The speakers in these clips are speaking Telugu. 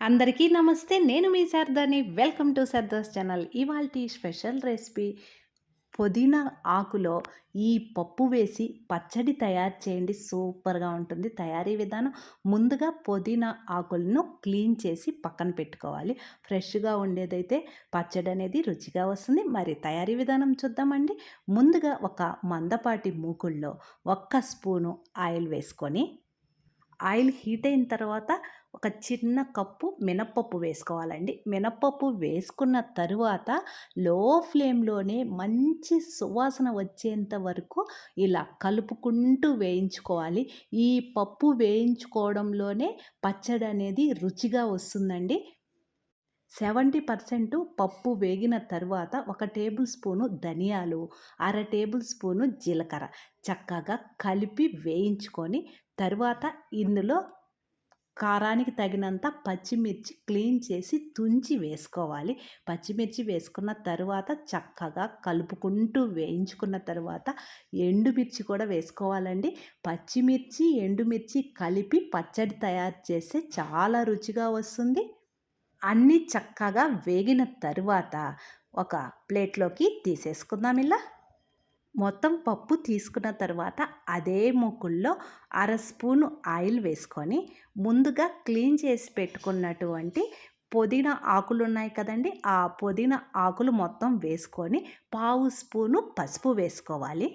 అందరికీ నమస్తే నేను మీ శారదాని వెల్కమ్ టు శారదాస్ ఛానల్. ఇవాళ స్పెషల్ రెసిపీ పుదీనా ఆకులో ఈ పప్పు వేసి పచ్చడి తయారు చేయండి. సూపర్గా ఉంటుంది. తయారీ విధానం ముందుగా పుదీనా ఆకులను క్లీన్ చేసి పక్కన పెట్టుకోవాలి. ఫ్రెష్గా ఉండేదైతే పచ్చడి అనేది రుచిగా వస్తుంది. మరి తయారీ విధానం చూద్దామండి. ముందుగా ఒక మందపాటి మూకుల్లో ఒక్క స్పూను ఆయిల్ వేసుకొని ఆయిల్ హీట్ అయిన తర్వాత ఒక చిన్న కప్పు మినప్పప్పు వేసుకోవాలండి. మినప్పప్పు వేసుకున్న తరువాత లో ఫ్లేమ్లోనే మంచి సువాసన వచ్చేంత వరకు ఇలా కలుపుకుంటూ వేయించుకోవాలి. ఈ పప్పు వేయించుకోవడంలోనే పచ్చడి అనేది రుచిగా వస్తుందండి. సెవెంటీ పర్సెంట్ పప్పు వేగిన తర్వాత ఒక టేబుల్ స్పూను ధనియాలు అర టేబుల్ స్పూను జీలకర్ర. చక్కగా కలిపి వేయించుకొని తర్వాత ఇందులో కారానికి తగినంత పచ్చిమిర్చి క్లీన్ చేసి తుంచి వేసుకోవాలి. పచ్చిమిర్చి వేసుకున్న తర్వాత చక్కగా కలుపుకుంటూ వేయించుకున్న తర్వాత ఎండుమిర్చి కూడా వేసుకోవాలండి. పచ్చిమిర్చి ఎండుమిర్చి కలిపి పచ్చడి తయారు చేస్తే చాలా రుచిగా వస్తుంది. అన్నీ చక్కగా వేగిన తరువాత ఒక ప్లేట్లోకి తీసేసుకుందాం ఇలా. మొత్తం పప్పు తీసుకున్న తర్వాత అదే మూకుల్లో అర స్పూను ఆయిల్ వేసుకొని ముందుగా క్లీన్ చేసి పెట్టుకున్నటువంటి పుదీనా ఆకులు ఉన్నాయి కదండి ఆ పుదీనా ఆకులు మొత్తం వేసుకొని పావు స్పూను పసుపు వేసుకోవాలి.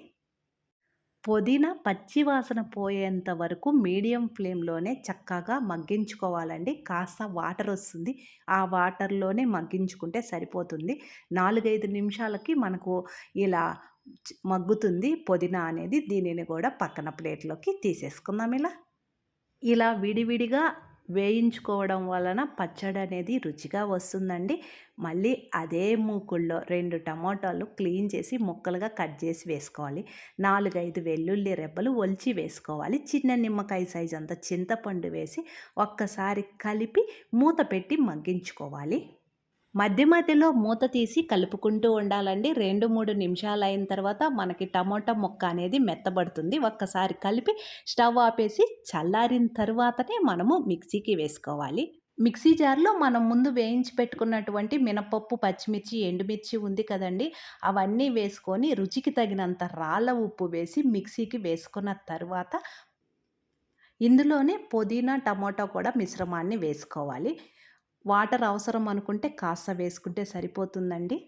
పుదీనా పచ్చి వాసన పోయేంత వరకు మీడియం ఫ్లేమ్లోనే చక్కగా మగ్గించుకోవాలండి. కాస్త వాటర్ వస్తుంది. ఆ వాటర్లోనే మగ్గించుకుంటే సరిపోతుంది. నాలుగైదు నిమిషాలకి మనకు ఇలా మగ్గుతుంది పుదీనా అనేది. దీనిని కూడా పక్కన ప్లేట్లోకి తీసేసుకుందాం ఇలా. ఇలా విడివిడిగా వేయించుకోవడం వలన పచ్చడి అనేది రుచిగా వస్తుందండి. మళ్ళీ అదే మూకుల్లో రెండు టమాటాలు క్లీన్ చేసి ముక్కలుగా కట్ చేసి వేసుకోవాలి. నాలుగైదు వెల్లుల్లి రెబ్బలు ఒలిచి వేసుకోవాలి. చిన్న నిమ్మకాయ సైజు అంత చింతపండు వేసి ఒక్కసారి కలిపి మూత పెట్టి మగ్గించుకోవాలి. మధ్య మధ్యలో మూత తీసి కలుపుకుంటూ ఉండాలండి. రెండు మూడు నిమిషాలు అయిన తర్వాత మనకి టమోటా మొక్క అనేది మెత్తబడుతుంది. ఒక్కసారి కలిపి స్టవ్ ఆపేసి చల్లారిన తర్వాతనే మనము మిక్సీకి వేసుకోవాలి. మిక్సీ జార్లో మనం ముందు వేయించి పెట్టుకున్నటువంటి మినపప్పు పచ్చిమిర్చి ఎండుమిర్చి ఉంది కదండి. అవన్నీ వేసుకొని రుచికి తగినంత రాళ్ళ ఉప్పు వేసి మిక్సీకి వేసుకున్న తర్వాత ఇందులోనే పుదీనా టమోటా కూడా మిశ్రమాన్ని వేసుకోవాలి. వాటర్ అవసరం అనుకుంటే కాస్త వేసుకుంటే సరిపోతుందండి.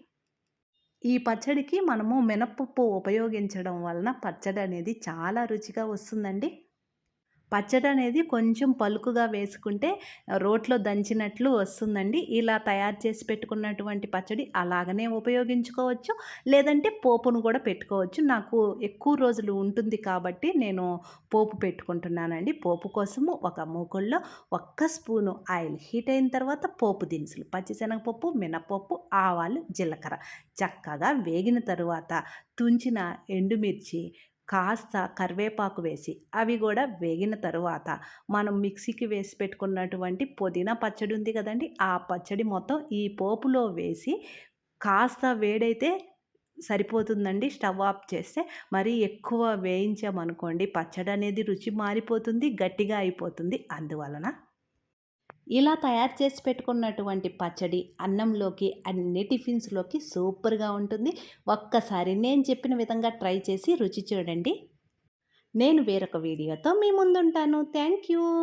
ఈ పచ్చడికి మనము మినపప్పు ఉపయోగించడం వలన పచ్చడి అనేది చాలా రుచిగా వస్తుందండి. పచ్చడి అనేది కొంచెం పలుకుగా వేసుకుంటే రోట్లో దంచినట్లు వస్తుందండి. ఇలా తయారు చేసి పెట్టుకున్నటువంటి పచ్చడి అలాగనే ఉపయోగించుకోవచ్చు. లేదంటే పోపును కూడా పెట్టుకోవచ్చు. నాకు ఎక్కువ రోజులు ఉంటుంది కాబట్టి నేను పోపు పెట్టుకుంటున్నానండి. పోపు కోసము ఒక మూకుల్లో ఒక్క స్పూను ఆయిల్ హీట్ అయిన తర్వాత పోపు దినుసులు పచ్చిశనగపప్పు మినపప్పు ఆవాలు జీలకర్ర. చక్కగా వేగిన తరువాత తుంచిన ఎండుమిర్చి కాస్త కరివేపాకు వేసి అవి కూడా వేగిన తరువాత మనం మిక్సీకి వేసి పెట్టుకున్నటువంటి పుదీనా పచ్చడి ఉంది కదండి ఆ పచ్చడి మొత్తం ఈ పోపులో వేసి కాస్త వేడైతే సరిపోతుందండి. స్టవ్ ఆఫ్ చేస్తే మరీ ఎక్కువ వేయించామనుకోండి పచ్చడి అనేది రుచి మారిపోతుంది గట్టిగా అయిపోతుంది. అందువలన ఇలా తయారు చేసి పెట్టుకున్నటువంటి పచ్చడి అన్నంలోకి అన్ని టిఫిన్స్లోకి సూపర్గా ఉంటుంది. ఒక్కసారి నేను చెప్పిన విధంగా ట్రై చేసి రుచి చూడండి. నేను వేరొక వీడియోతో మీ ముందుంటాను. Thank you